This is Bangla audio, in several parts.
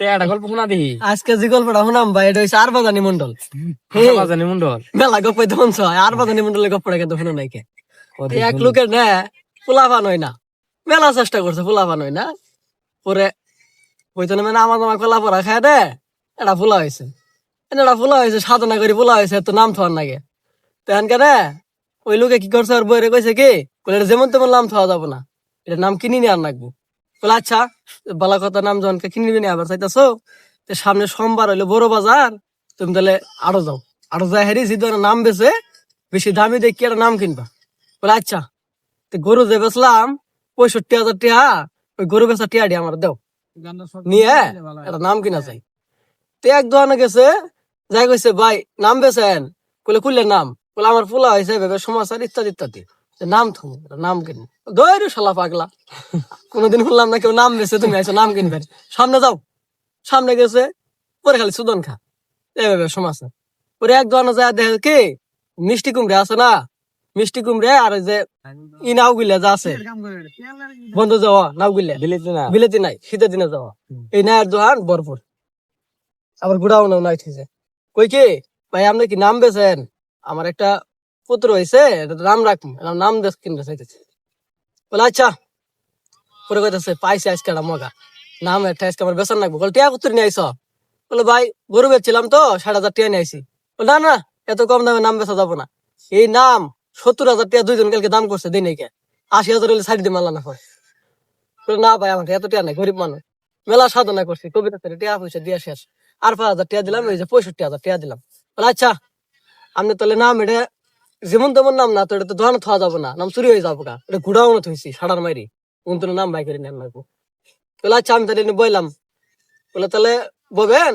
একটা গল্প শোনা দিহি আজকে যে গল্পটা শুনাম ভাই এটা হচ্ছে আর বাজানি মন্ডল বাজানি মন্ডল মেলা গপ্প তখন আর বাজানি মন্ডলের গপ্পটা কিন্তু শুনো নাই কে? এক লোকের না হয় না। মেলা চেষ্টা করছে হয় না। পরে জন্য মানে আমার আমার কলা পড়া খায় দে। এটা ফুলা হয়েছে এটা ফুলা হয়েছে সাধনা করে ফুলা হয়েছে তো নাম থার নাগে। তেন কেন ওই লোকে কি করছে আর বইরে কইছে কি যেমন তেমন নাম থাওয়া যাব না। এটা নাম কিনি নিয়ে আর নাকবো বলে আচ্ছা বালা নাম জনকে কিনে নিবি আবার, চাইতেছো? তো সামনে সোমবার হইল বড় বাজার, তুমি তাহলে আরও যাও। আরও যাই হেরি যে ধরনের নাম বেছে বেশি দামি দেখি একটা নাম কিনবা। বলে আচ্ছা তো গরু যে বেচলাম, পঁয়ষট্টি হাজার টিয়া, ওই গরু বেচা টিয়াডি আমার, দেও। নিয়ে একটা নাম কিনা চাই তে এক দোকানে গেছে যাই কইছে, ভাই, নাম বেছেন কইলে কুলে নাম? বলে, আমার ফুলা হয়েছে ভেবে সমাচার ইত্যাদি ইত্যাদি। নাম থম নাম কিন দৈরু শালা পাগলা। কোনোদিন শুনলাম না কেউ নাম বেছে তুমি আইছো নাম কিনবে সামনে যাও। সামনে গেছে পরে খালি সুদন খা। এইভাবে সমাচার পরে এক দোকানে যায় দেখে কি? মিষ্টি কুমড়ে আছে না? মিষ্টি কুমড়ে আর ওই যে ই নাও গুলা যা আছে। বন্ধ যাওয়া নাও গুলা। বিলেতি না। বিলেতি নাই শীতের দিনে যাওয়া এই নায়ের দোকান ভরপুর আবার গুড়াও নাও নাই ঠিছে কই কি? ভাই আপনি কি নাম বেছেন আমার একটা পুত্র হয়েছে এটা নাম রাখুন নাম দেশ কিনতে চাইতেছে। বলে আচ্ছা। পরে কইতেছে পাইছে আজকে একটা মগা। নাম একটা আজকে আমার বেতন রাখব বলে টিয়া কুত্তর নিয়ে আইস বলে ভাই গরু বেচছিলাম তো ষাট হাজার টিয়া নিয়ে আইসি বলে, না না এত কম দামে নাম বেচা যাব না। এই নাম সত্তর হাজার টিয়া দুইজন কালকে দাম করছে দিনে কে আশি হাজার হলে সাইড দিয়ে মাল্লা না হয় না ভাই আমার এত টিয়া নাই গরিব মানুষ। মেলা সাধনা করছি কবিতা টিয়া পয়সা দিয়ে শেষ। আর পাঁচ হাজার টিয়া দিলাম এই যে পঁয়ষট্টি হাজার টিয়া দিলাম। বলে আচ্ছা। আপনি তাহলে নাম এটা যেমন তেমন নাম না তো এটা তো দোকানে থাওয়া যাব না। নাম চুরি হয়ে যাব গা। এটা ঘুরাও না থইছি সাড়ার মারি কোন তোর নাম করে নেন লাগবো বলে আচ্ছা আমি তাহলে বইলাম। বলে তাহলে ববেন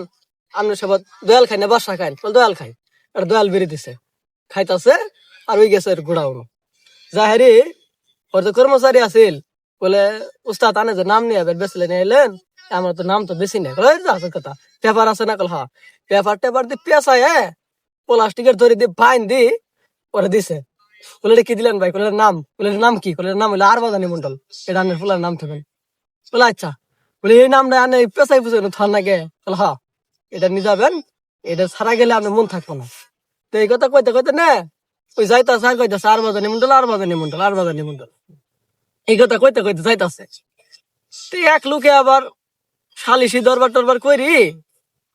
আপনি সব দয়াল খাই না বাসা খাই বলে দয়াল খাই আর দয়াল বেরিয়ে দিছে। খাইতাছে আর ওই গেছে ঘুরাও না। যাহেরি ওর তো কর্মচারী আছিল বলে উস্তাদ আনে যে নাম নিয়ে বেসলে নিয়ে এলেন আমার তো নাম তো বেশি নেই। কলে, "এই যা আছে কথা পেপার আছে না কল হ্যাঁ। পেপার টেপার দিয়ে পেঁচায় প্লাস্টিকের ধরে দিয়ে বাইন দি পরে দিছে। "এটা কি দিলেন ভাই? বলে নাম? "এটার নাম কি? "এটার নাম হলো আর বাজানি মন্ডল। এটা আনের ফুলার নাম থাকবেন বলে আচ্ছা। বলে এই নামটা আনে পেশাই বুঝে থান নাগে। বলে হ্যাঁ এটা নিয়ে যাবেন এটা ছাড়া গেলে আপনার মন থাকব না। তো এই কথা কইতে কইতে না ওই যাইতাছে আর কইতাছে আর বাজানি মন্ডল আর বাজানি মন্ডল আর বাজানি মন্ডল। এই কথা কইতে কইতে যাইতাছে। তো এক লোকে আবার সালিশি দরবার টরবার করি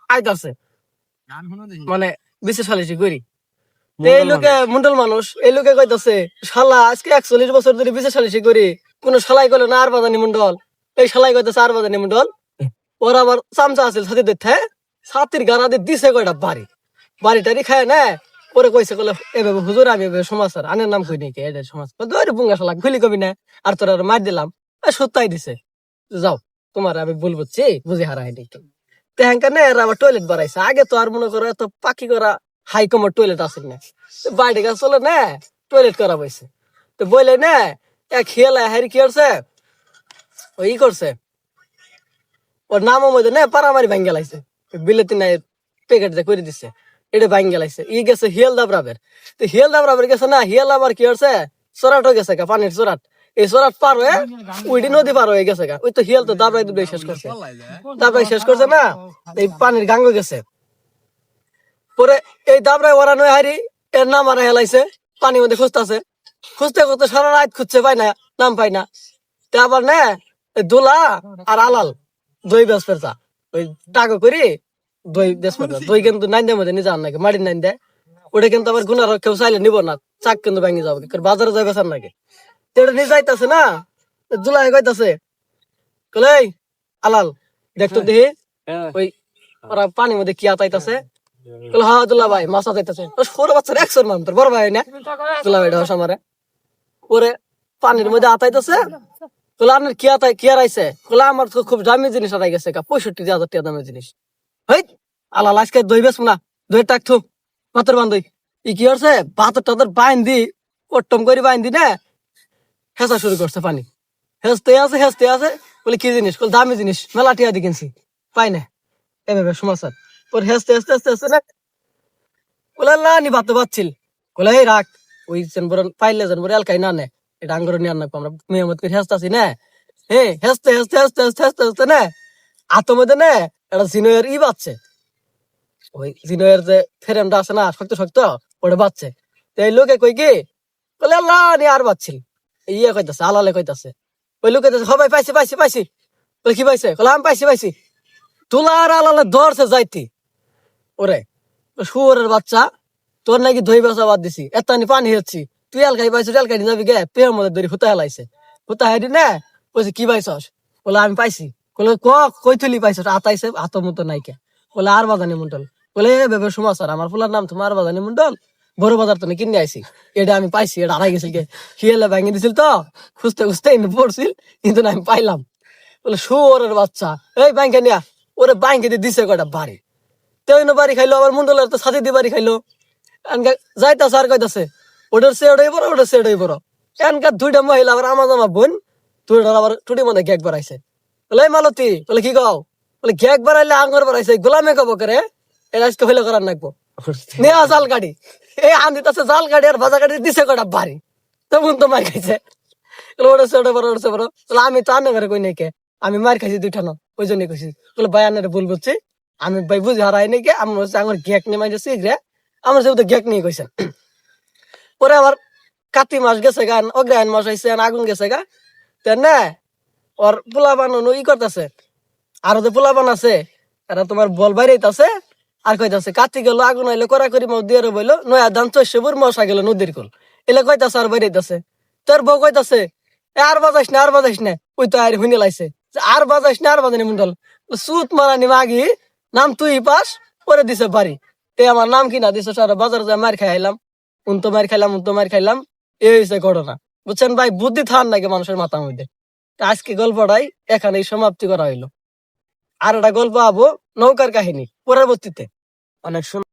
আইতাছে মানে বিশেষ সালিশি করি এই লোকে মন্ডল মানুষ এই লোকে কইতাছে শালা আজকে একচল্লিশ বছর ধরে বিশেষ সালিশি করি কোন শালাই কইলো না আর বাজানি মন্ডল। এই শালাই কইতাছে আর বাজানি মন্ডল। ওর আবার চামচা আছে সাথে দেখতে সাতির গানা দিয়ে দিছে কয়টা বাড়ি। খায় না পরে কইছে কলে এভাবে হুজুর আমি এভাবে সমাচার আনের নাম কই নাকি এটা সমাজ দৌড়ে বুঙ্গা শালা খুলি কবি না আর তোর আর মার দিলাম। এ, সত্যাই দিছে। যাও তোমার আমি ভুল বুঝছি বুঝি হারাই নি তেহাঙ্কা না এরা আবার টয়লেট বাড়াইছে। আগে তো আর মনে করো এত পাখি করা হাই কমার টয়লেট আছে না বাইরে গা চলে না টয়লেট করা বইছে। তো বলে না, এক খেলা হারি কি করছে? ওই করছে। ওর নামও মধ্যে না, পারামারি ভাঙ্গে লাইছে। বিলেতি নাই প্যাকেট দিয়ে করে দিছে। এটা ভাঙ্গে লাইছে। ই গেছে হিয়াল দাবরাবের। তো হিয়াল দাবরাবের গেছে না হিয়াল আবার কি করছে? চরাট হয়ে গেছে গা, পানির চরাট এই চরাট পার হয়ে উইডি নদী পার হয়ে গেছে গা। ওই তো হিয়াল তো দাবরাই দুবরাই শেষ করছে। দাবরাই শেষ করছে না, এই পানির গাঙ্গ গেছে। পরে এই দাবরাই ওরা নয় হারি এর নাম আর হেলাইছে পানির মধ্যে খুঁজতেছে। খুঁজতে খুঁজতে সারা রাত খুঁজছে পাই না নাম পাই না। তে আবার না দোলা আর আলাল দই বেশ পেরতা ওই টাকা করি দই পেরতা দই কিন্তু নাইন দেয় মধ্যে নিজে আন নাকি মাটির নাইন দেয়। ওটা কিন্তু আবার গুনার কেউ চাইলে নিব না চাক কিন্তু ভেঙে যাবে বাজারে যাবে বেসার নাকি। তো এটা নিয়ে যাইতাছে না জুলাই কইতাছে কলে আলাল দেখতো দেখি ওই ওরা পানির মধ্যে কি আতাইতাছে হ্যাঁ দুলা ভাই, মাছ মান তোর বড় ভাই না? ভাই পরে পানির মধ্যে আতাইতাছে। কলে আপনার কি আতাই, কি কলে আমার তো খুব দামি জিনিস গেছে পঁয়ষট্টি হাজার টাকা দামের জিনিস। হেই আলাল আজকে দই বেশ না? দই টাক থু। পাথর বান্ধই। ই কি করছে? পাথর টাথর বাইন দি কট্টম করে বাইন দি না? হেসা শুরু করছে পানি। হেসতে আছে হেসতে আছে। বলে, কি জিনিস? দামি জিনিস, মেলা টিয়া দি কিনছি। পাই না। এভাবে সমাচার পর হেসতে হেসতে হেসতে হেসতে না? বলে না পাচ্ছিল বলে, এই রাখ, ওই যেন বড় পাইলে যেন বড় এলকাই না নে। এটা আঙ্গুর নিয়ে আনব আমরা মেয়ে মত করে না? হে, হেসতে হেসতে হেসতে হেসতে হেসতে হেসতে, না। আতো মধ্যে না জিনোয়ের ই ওই জিনোয়ের যে ফ্রেমটা আছে না, শক্ত শক্ত, ওটা বাচ্চে তো এই লোকে কই কি? বলে, আল্লাহ নি আর বাচ্ছিল ইয়ে কইতাছে, আলালে কইতাছে। ওই লোকে হবাই, পাইছি পাইছি পাইছি। কি পাইছে? বলে আমি পাইছি পাইছি। তুলার আলালে ধরছে যাইতি। ওরে শুয়ারের বাচ্চা, তোর নাকি দই বেচা বাদ দিছি। এতানি পানি হচ্ছি তুই এলকাই পাইছিস, এলকাই যাবি গে পেয়ের মধ্যে ধরি হুতা হেলাইছে। হুতা হেডি না, বলছে, কি পাইছস? বলে, আমি পাইছি। বলে, ক, কই তুলি পাইছস? আতাইছে হাত মতো নাইকে। বলে, আর বাজানি মন্ডল। বলে, এ বেবে সমাচার আমার ফুলার নাম তোমার বাজানি মন্ডল। বড় বাজার তো কিনে আইছি। এটা আমি পাইছি, এটা হারাই গেছিল গে। হিয়েলে ভেঙে দিছিল তো, খুঁজতে খুঁজতে এনে পড়ছিল, কিন্তু আমি পাইলাম। বলে, শুয়োরের বাচ্চা। এই, ব্যাংকে নিয়া ওরে, ব্যাংকে দিছে কটা বাড়ি। তেইন বাড়ি খাইলো, আবার মন্ডলের তো সাথে দিয়ে বাড়ি খাইলো। এনকা যাইতাছে আর কইতাছে ওটার সে ওটাই বড় ওটার সে ওটাই বড়। এনকা দুইটা মহিলা, আবার আমার জামা বোন দুইটা আবার টুটি মধ্যে গ্যাগ বাড়াইছে। বলে মালতী, বলে, কি কও? বলে গ্যাগ বাড়াইলে আঙ্গর বাড়াইছে, গোলামে কব করে এর আজকে হইলে করার নাকবো। নেওয়া জাল গাড়ি। এই আন্দিতাছে জাল গাড়ি আর ভাজা গাড়ি দিছে কটা বাড়ি। তখন তো মার খাইছে। ওটা সে ওটা বড় ওটা সে বড়। আমি তো আন্না করে কই নাই কে? আমি মার খাইছি দুইটা ন, ওই জন্যই কইছি। বলে, ভাই, আন্নারে ভুল বুঝছি। আমি ভাই বুঝি হারাই নাকি আমি হচ্ছে আমার গ্যাক নিয়ে মাইছে আমার সে গ্যাক নিয়ে কইছেন পরে আবার কাতি মাস গেছে গান অগ্রহায়ণ মাস হয়েছে আগুন গেছে গা। তেন না, ওর পোলাপান ই করতেছে। আরও যে পোলাপান আছে, এরা তোমার বল বাইরেছে আর কইতাছে, কাতি গেল, আগুন হইলে করা করি মাছ দিয়ে বইলো, নয়া ধান চৈশে বুর মশা গেল নদীর কোল। এলে কইতাছে আর বাইরেছে তোর বউ কইতাছে আর বাজাইস না, আর বাজাইস না। ওই তো আর হুইনে লাইছে আর বাজাইস না, আর বাজানি মন্ডল। সুত মারানি মাগি নাম তুই পাস, পরে দিছে বাড়ি। তে আমার নাম কিনা দিছে, সারা বাজার যায় মার খাই আইলাম উন তো মার খাইলাম উন তো মার খাইলাম, এই হয়েছে ঘটনা। বুঝছেন ভাই? বুদ্ধি থান নাকি মানুষের মাথা মধ্যে। আজকে গল্পটাই এখানেই সমাপ্তি করা হইল। আর একটা গল্প আবো, নৌকার কাহিনী, পরবর্তীতে। অনেক সুন্দর